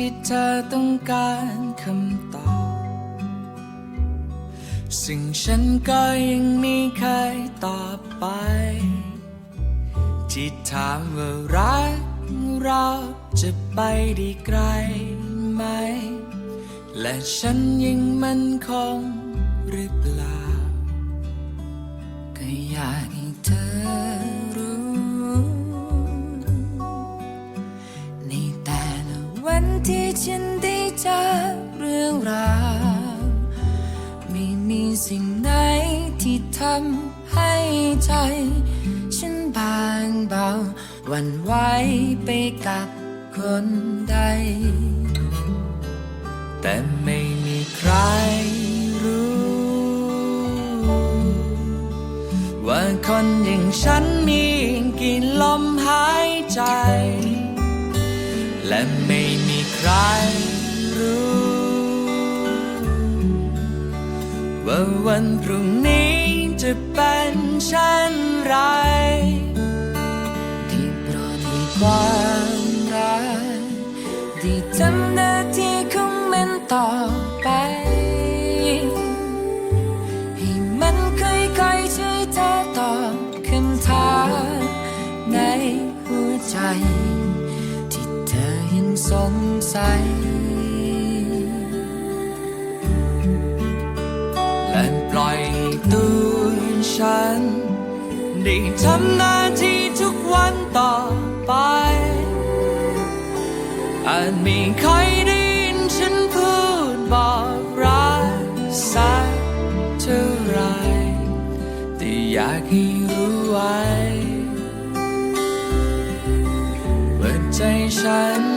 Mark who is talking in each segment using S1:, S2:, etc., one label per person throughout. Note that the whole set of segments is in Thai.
S1: ที่เธอต้องการคำตอบ ซึ่งฉันก็ยังไม่เคยตอบไป ที่ถามว่ารักเราจะไปได้ไกลไหม และฉันยังมั่นคงหรือเปล่า ก็อยากให้เธอ วันที่ฉันได้เจอเรื่องราวไม่มีสิ่งไหนที่ทำให้ใจ ฉันบางเบาวันไหวไปกับคนใด แต่ไม่มีใครรู้ ว่าคนอย่างฉันมีกี่ลมหายใจ และไม่ ใครรู้ ว่าวันพรุ่งนี้จะเป็นเช่นไร ที่โปรดให้ความรักที่ทำหน้าที่ของมันต่อ สงสัย และปล่อยตัวฉัน ได้ทำหน้าที่ทุกวันต่อไป อาจไม่ค่อยได้ยินฉันพูดบอกรักสักเท่าไรแต่อยากให้รู้ไว้ว่าใจฉัน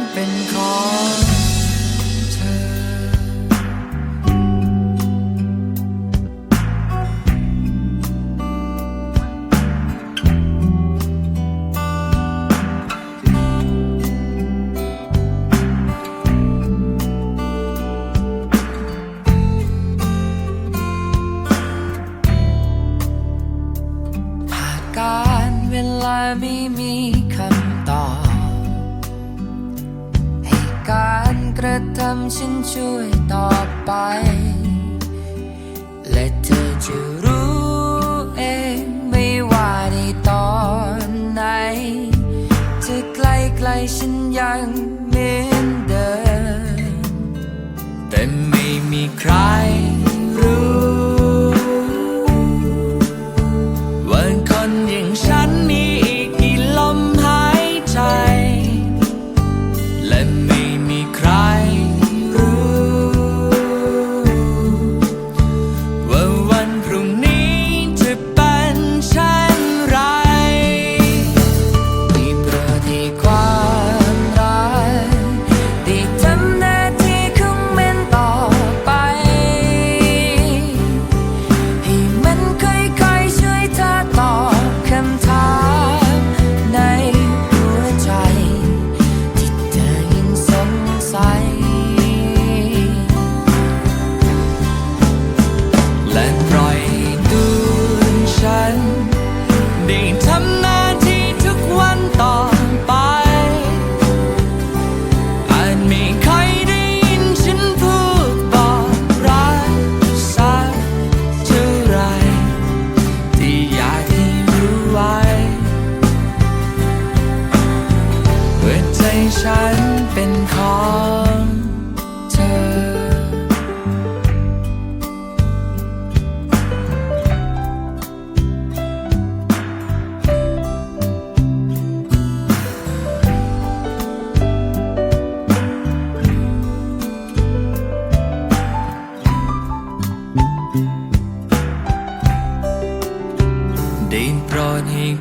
S1: ไม่มีคำตอบ ให้การกระทำฉันช่วยต่อไป และเธอจะรู้เองไม่ว่าในตอนไหนจะใกล้ไกลๆฉันยัง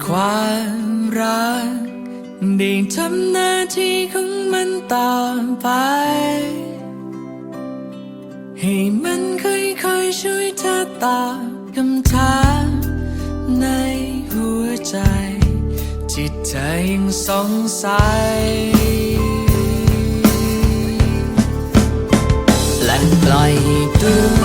S1: ความรักได้ทำหน้าที่ของมันต่อไป ให้มันค่อยๆช่วยเธอตอบคำถามในหัวใจที่เธอยังสงสัยและปล่อยตัว